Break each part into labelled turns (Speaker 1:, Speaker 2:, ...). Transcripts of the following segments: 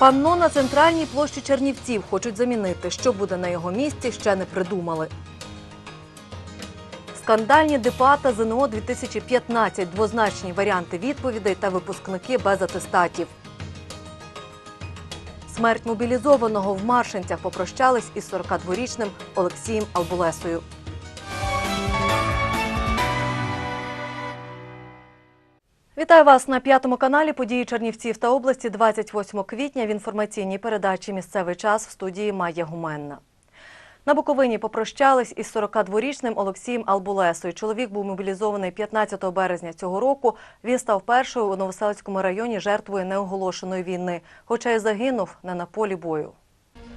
Speaker 1: Панно на центральній площі Чернівців хочуть замінити. Що буде на його місці, ще не придумали. Скандальні ДПА та ЗНО 2015 двозначні варіанти відповідей та випускники без атестатів. Смерть мобілізованого в Маршинцях попрощались із 42-річним Олексієм Албулесою. Вітаю вас на п'ятому каналі події Чернівців та області 28 квітня в інформаційній передачі Місцевий час в студії Майя Гуменна. На Буковині попрощались із 42-річним Олексієм Албулесою. Чоловік був мобілізований 15 березня цього року. Він став першою у Новоселицькому районі жертвою неоголошеної війни, хоча й загинув не на полі бою.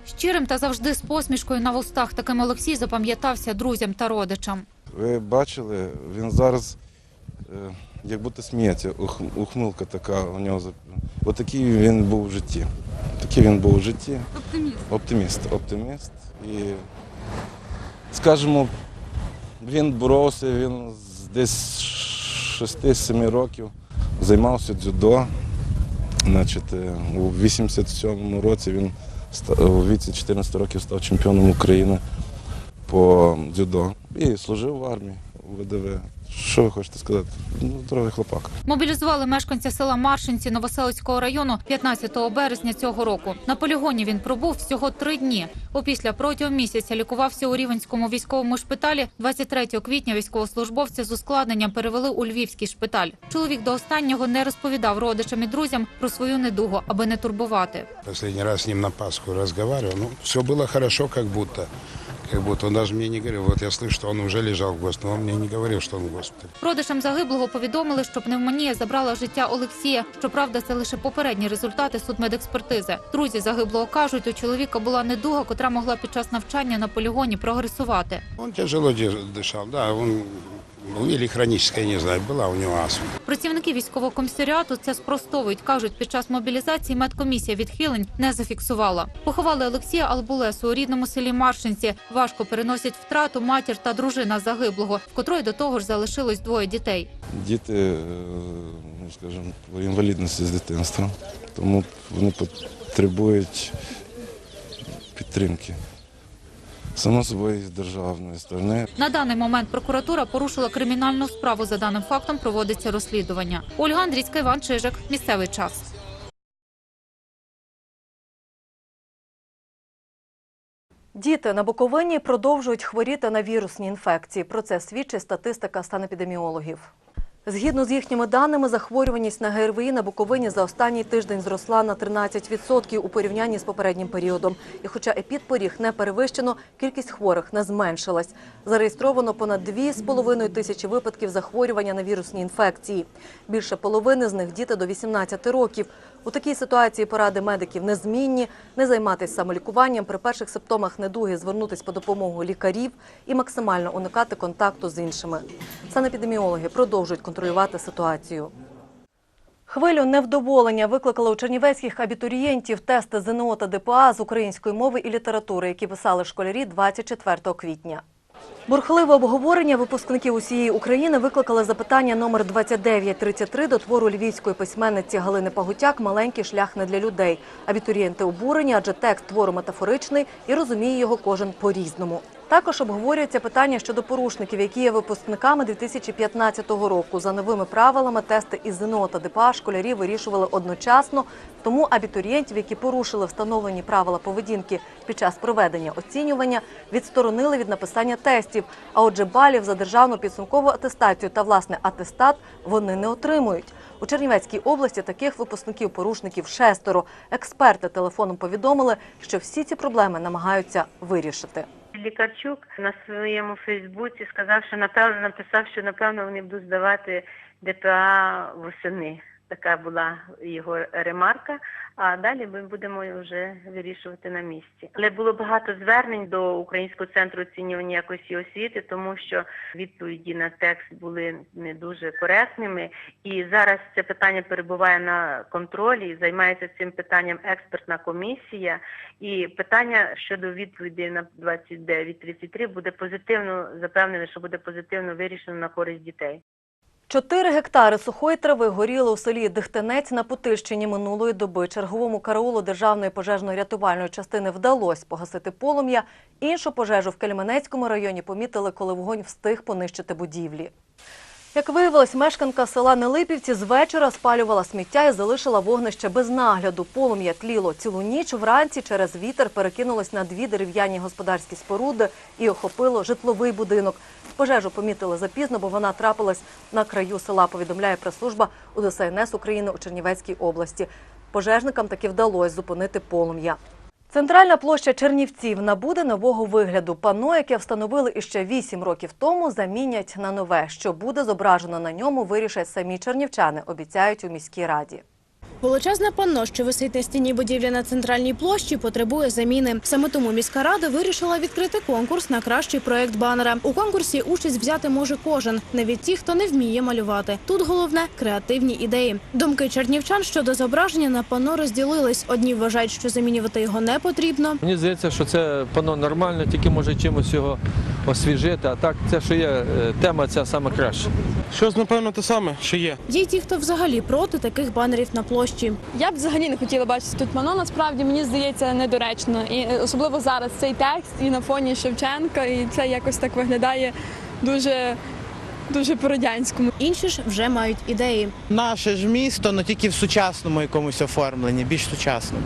Speaker 2: Щирим та завжди з посмішкою на вустах таким Олексій запам'ятався друзям та родичам.
Speaker 3: Ви бачили, він зараз е, як будто сміється, ух- ухмилка така у нього. Отакий він був в житті. Такий він був в житті.
Speaker 2: Оптиміст.
Speaker 3: Оптиміст, оптиміст. І, скажімо, він боровся, він з десь 6-7 років займався дзюдо. Значить, е, у 87-му році він ста- у віці 14 років став чемпіоном України по дзюдо і служив в армії у ВДВ. Що ви хочете сказати? Ну, здоровий хлопак.
Speaker 2: Мобілізували мешканця села Маршинці Новоселицького району 15 березня цього року. На полігоні він пробув всього три дні. Опісля протягом місяця лікувався у Рівенському військовому шпиталі. 23 квітня військовослужбовця з ускладненням перевели у Львівський шпиталь. Чоловік до останнього не розповідав родичам і друзям про свою недугу, аби не турбувати.
Speaker 4: Последний раз с ним на Пасху разговаривал. Ну, все было хорошо, как будто. Как будто он даже мне не говорил. Вот я слышу, что он уже лежал в госпитале. Он мне не говорил, что он в госпитале.
Speaker 2: Родичам загиблого повідомили, що пневмонія забрала життя Олексія. Щоправда, це лише попередні результати судмедекспертизи. Друзі загиблого кажуть, у чоловіка була недуга, котра могла під час навчання на полігоні прогресувати.
Speaker 4: Он тяжело дышал, да, он ну, или хроническая, не знаю, была у него астма.
Speaker 2: Працівники військового комісаріату це спростовують. кажуть, під час мобілізації медкомісія відхилень не зафіксувала. Поховали Олексія Албулесу у рідному селі Маршинці. Важко переносять втрату матір та дружина загиблого, в котрої до того ж залишилось двоє дітей.
Speaker 3: Діти, е, ну, скажімо, по інвалідності з дитинства, тому вони потребують підтримки. Само собою, з державної сторони.
Speaker 2: На даний момент прокуратура порушила кримінальну справу. За даним фактом проводиться розслідування. Ольга Андрійська, Іван Чижик. Місцевий час.
Speaker 1: Діти на Буковині продовжують хворіти на вірусні інфекції. Про це свідчить статистика санепідеміологів. Згідно з їхніми даними, захворюваність на ГРВІ на Буковині за останній тиждень зросла на 13% у порівнянні з попереднім періодом. І хоча епідпоріг не перевищено, кількість хворих не зменшилась. Зареєстровано понад 2,5 тисячі випадків захворювання на вірусні інфекції. Більше половини з них діти до 18 років. У такій ситуації поради медиків незмінні, не займатися самолікуванням, при перших симптомах недуги звернутися по допомогу лікарів і максимально уникати контакту з іншими. Санепідеміологи продовжують контролювати ситуацію. Хвилю невдоволення викликали у чернівецьких абітурієнтів тести ЗНО та ДПА з української мови і літератури, які писали школярі 24 квітня. Бурхливе обговорення випускників усієї України викликали запитання номер 2933 до твору львівської письменниці Галини Пагутяк «Маленький шлях не для людей». Абітурієнти обурені, адже текст твору метафоричний і розуміє його кожен по-різному. Також обговорюється питання щодо порушників, які є випускниками 2015 року. За новими правилами тести із ЗНО та ДПА школярі вирішували одночасно, тому абітурієнтів, які порушили встановлені правила поведінки під час проведення оцінювання, відсторонили від написання тестів. А отже, балів за державну підсумкову атестацію та власне атестат вони не отримують. У Чернівецькій області таких випускників-порушників шестеро. Експерти телефоном повідомили, що всі ці проблеми намагаються вирішити.
Speaker 5: Лікарчук на своєму Фейсбуці сказав, що напевно написав, що напевно вони будуть здавати ДПА восени. Така була його ремарка. А далі ми будемо вже вирішувати на місці. Але було багато звернень до Українського центру оцінювання якості освіти, тому що відповіді на текст були не дуже коректними. І зараз це питання перебуває на контролі. Займається цим питанням експертна комісія. І питання щодо відповіді на 29.33 буде позитивно запевнене, що буде позитивно вирішено на користь дітей.
Speaker 1: Чотири гектари сухої трави горіли у селі Дихтенець на Путильщині минулої доби. Черговому караулу Державної пожежно-рятувальної частини вдалося погасити полум'я. Іншу пожежу в Кельменецькому районі помітили, коли вогонь встиг понищити будівлі. Як виявилось, мешканка села Нелипівці з вечора спалювала сміття і залишила вогнище без нагляду. Полум'я тліло цілу ніч. Вранці через вітер перекинулось на дві дерев'яні господарські споруди і охопило житловий будинок. Пожежу помітили запізно, бо вона трапилась на краю села, повідомляє прес-служба УДСНС України у Чернівецькій області. Пожежникам таки вдалося зупинити полум'я. Центральна площа Чернівців набуде нового вигляду. Пано, яке встановили іще вісім років тому, замінять на нове. Що буде зображено на ньому, вирішать самі чернівчани, обіцяють у міській раді.
Speaker 6: Величезне панно, що висить на стіні будівлі на центральній площі, потребує заміни. Саме тому міська рада вирішила відкрити конкурс на кращий проект банера. У конкурсі участь взяти може кожен, навіть ті, хто не вміє малювати. Тут головне креативні ідеї. Думки чернівчан щодо зображення на панно розділились. Одні вважають, що замінювати його не потрібно.
Speaker 7: Мені здається, що це пано нормально, тільки може чимось його освіжити. А так, це що є е, тема, ця саме краще.
Speaker 8: Щось, напевно, те саме, що є.
Speaker 6: Є й ті, хто взагалі проти таких банерів на площі.
Speaker 9: Я б взагалі не хотіла бачити тут мано. Насправді мені здається недоречно, і е, особливо зараз цей текст і на фоні Шевченка, і це якось так виглядає дуже, дуже по-радянському.
Speaker 6: Інші ж вже мають ідеї.
Speaker 8: Наше ж місто, але тільки в сучасному якомусь оформленні, більш сучасному.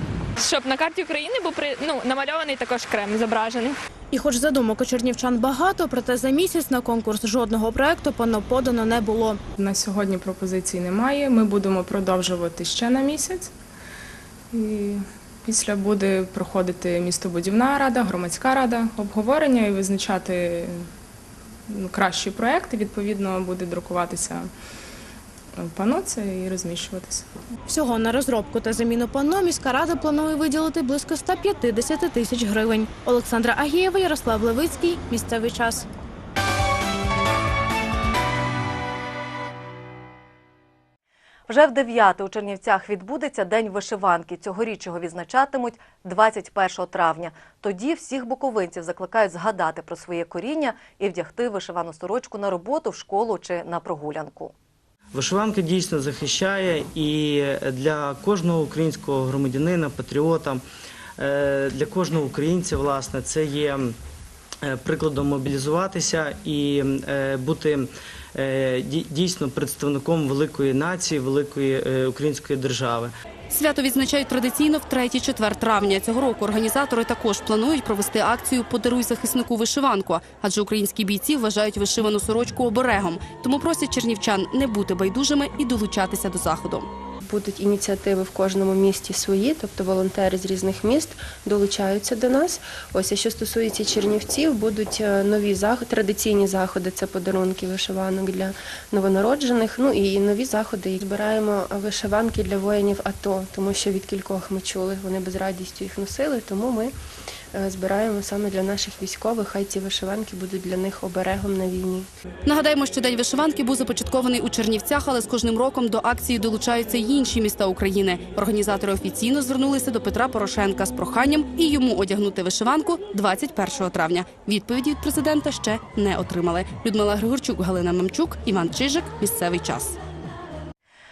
Speaker 9: Щоб на карті України був при ну намальований також Крем зображений.
Speaker 6: І хоч задумок у чернівчан багато, проте за місяць на конкурс жодного проекту панно подано не було.
Speaker 10: На сьогодні пропозицій немає. Ми будемо продовжувати ще на місяць. І після буде проходити містобудівна рада, громадська рада, обговорення і визначати ну, кращі проекти. Відповідно, буде друкуватися пано це і розміщуватися.
Speaker 6: Всього на розробку та заміну панно міська рада планує виділити близько 150 тисяч гривень. Олександра Агієва, Ярослав Левицький. Місцевий час.
Speaker 1: Вже в 9 у Чернівцях відбудеться День вишиванки. Цьогоріч його відзначатимуть 21 травня. Тоді всіх буковинців закликають згадати про своє коріння і вдягти вишивану сорочку на роботу, в школу чи на прогулянку.
Speaker 11: Вишиванка дійсно захищає і для кожного українського громадянина, патріота, е, для кожного українця, власне, це є прикладом мобілізуватися і е, бути е, дійсно представником великої нації, великої е, української держави.
Speaker 12: Свято відзначають традиційно в 3-4 травня. Цього року організатори також планують провести акцію Подаруй захиснику вишиванку, адже українські бійці вважають вишивану сорочку оберегом. Тому просять чернівчан не бути байдужими і долучатися до заходу.
Speaker 13: Будуть ініціативи в кожному місті свої, тобто волонтери з різних міст долучаються до нас. Ось а що стосується Чернівців, будуть е, нові заходи, традиційні заходи. Це подарунки вишиванок для новонароджених. Ну і нові заходи. Збираємо вишиванки для воїнів АТО, тому що від кількох ми чули, вони без радістю їх носили. Тому ми збираємо саме для наших військових. Хай ці вишиванки будуть для них оберегом на війні.
Speaker 12: Нагадаємо, що день вишиванки був започаткований у Чернівцях, але з кожним роком до акції долучаються й інші міста України. Організатори офіційно звернулися до Петра Порошенка з проханням і йому одягнути вишиванку 21 травня. Відповіді від президента ще не отримали. Людмила Григорчук, Галина Мамчук, Іван Чижик. Місцевий час.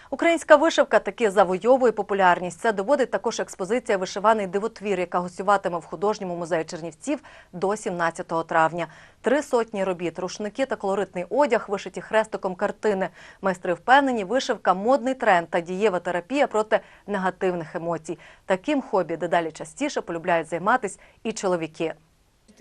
Speaker 1: Українська вишивка таки завойовує популярність. Це доводить також експозиція Вишиваний дивотвір, яка гостюватиме в художньому музеї Чернівців до 17 травня. Три сотні робіт, рушники та колоритний одяг, вишиті хрестиком картини. Майстри впевнені, вишивка модний тренд та дієва терапія проти негативних емоцій. Таким хобі дедалі частіше полюбляють займатися і чоловіки.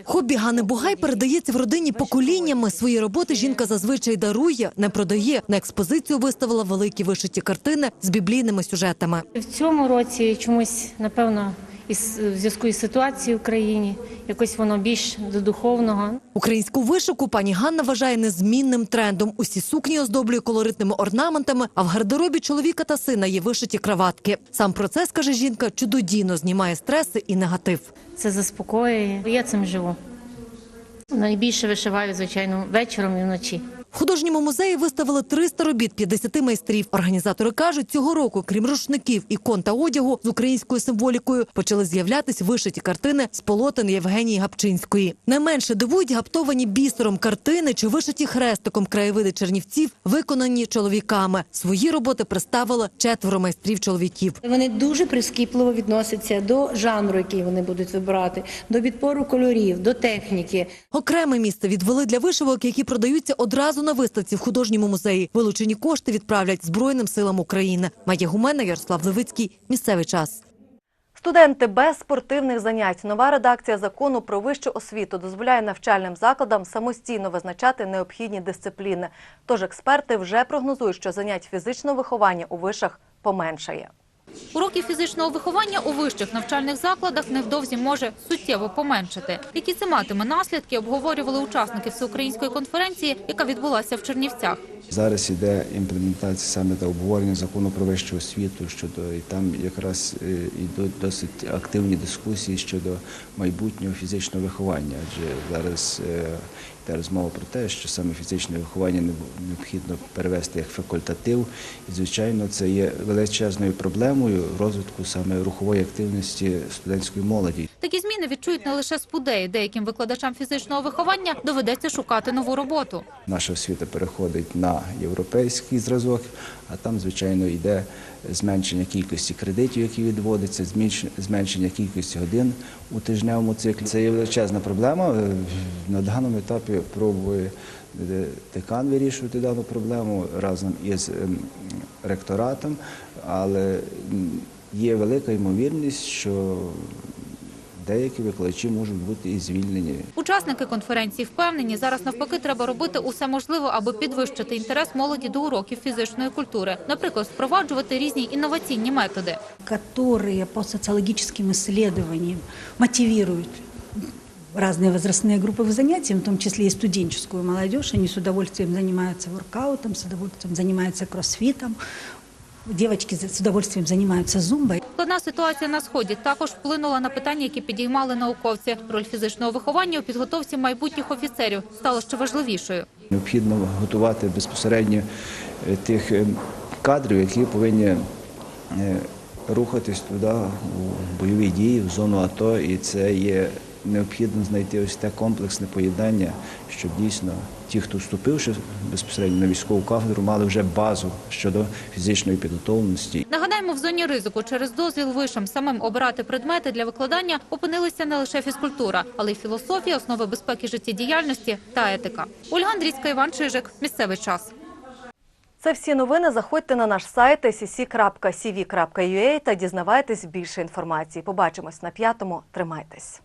Speaker 14: Хобі Гани Бугай передається в родині поколіннями. Свої роботи жінка зазвичай дарує, не продає. На експозицію виставила великі вишиті картини з біблійними сюжетами.
Speaker 15: В цьому році чомусь, напевно, із в зв'язку із ситуацією в країні, якось воно більш до духовного.
Speaker 14: Українську вишивку пані Ганна вважає незмінним трендом. Усі сукні оздоблює колоритними орнаментами, а в гардеробі чоловіка та сина є вишиті краватки. Сам процес, каже жінка, чудодійно знімає стреси і негатив.
Speaker 15: Це заспокоює. Я цим живу. Найбільше вишиваю, звичайно, вечором і вночі.
Speaker 14: В художньому музеї виставили 300 робіт 50 майстрів. Організатори кажуть, цього року, крім рушників, ікон та одягу з українською символікою, почали з'являтись вишиті картини з полотен Євгенії Гапчинської. Найменше дивують гаптовані бісером картини чи вишиті хрестиком краєвиди чернівців, виконані чоловіками. Свої роботи представили четверо майстрів чоловіків.
Speaker 16: Вони дуже прискіпливо відносяться до жанру, який вони будуть вибирати, до відбору кольорів, до техніки.
Speaker 14: Окреме місце відвели для вишивок, які продаються одразу на виставці в художньому музеї. Вилучені кошти відправлять Збройним силам України. Майя Гумена, Ярослав Левицький. Місцевий час.
Speaker 1: Студенти без спортивних занять. Нова редакція закону про вищу освіту дозволяє навчальним закладам самостійно визначати необхідні дисципліни. Тож експерти вже прогнозують, що занять фізичного виховання у вишах поменшає.
Speaker 2: Уроків фізичного виховання у вищих навчальних закладах невдовзі може суттєво поменшити. Які це матиме наслідки, обговорювали учасники всеукраїнської конференції, яка відбулася в Чернівцях.
Speaker 17: Зараз іде імплементація саме та обговорення закону про вищу освіту щодо і там якраз е, йдуть досить активні дискусії щодо майбутнього фізичного виховання. Адже зараз йде розмова про те, що саме фізичне виховання необхідно перевести як факультатив. І звичайно, це є величезною проблемою розвитку саме рухової активності студентської молоді.
Speaker 2: Такі зміни відчують не лише спудеї. Деяким викладачам фізичного виховання доведеться шукати нову роботу.
Speaker 17: Наша освіта переходить на європейський зразок, а там, звичайно, йде зменшення кількості кредитів, які відводяться, зменшення кількості годин у тижневому циклі. Це є величезна проблема. Е, На даному етапі пробує е, декан вирішувати дану проблему разом із ем, ректоратом, але є велика ймовірність, що деякі викладачі можуть бути і звільнені.
Speaker 2: Учасники конференції впевнені, зараз навпаки треба робити усе можливе, аби підвищити інтерес молоді до уроків фізичної культури. Наприклад, впроваджувати різні інноваційні методи.
Speaker 18: которые по социологическим исследованиям мотивируют разные возрастные группы к занятиям, в том числе и студенческую молодежь. Они с удовольствием занимаются воркаутом, с удовольствием занимаются кроссфитом. Девочки с удовольствием занимаются зумбой.
Speaker 2: Складна ситуація на сході також вплинула на питання, які підіймали науковці. Роль фізичного виховання у підготовці майбутніх офіцерів стала ще важливішою.
Speaker 17: Необхідно готувати безпосередньо е, тих е, кадрів, які повинні е, рухатись туди у бойові дії, в зону АТО, і це є необхідно знайти ось те комплексне поєднання, щоб дійсно ті, хто вступивши безпосередньо на військову кафедру, мали вже базу щодо фізичної підготовленості.
Speaker 2: Нагадаємо, в зоні ризику через дозвіл вишам самим обирати предмети для викладання опинилися не лише фізкультура, але й філософія, основи безпеки життєдіяльності та етика. Ольга Андрійська, Іван Чижик. Місцевий час.
Speaker 1: Це всі новини. Заходьте на наш сайт sc.cv.ua та дізнавайтесь більше інформації. Побачимось на п'ятому. Тримайтесь.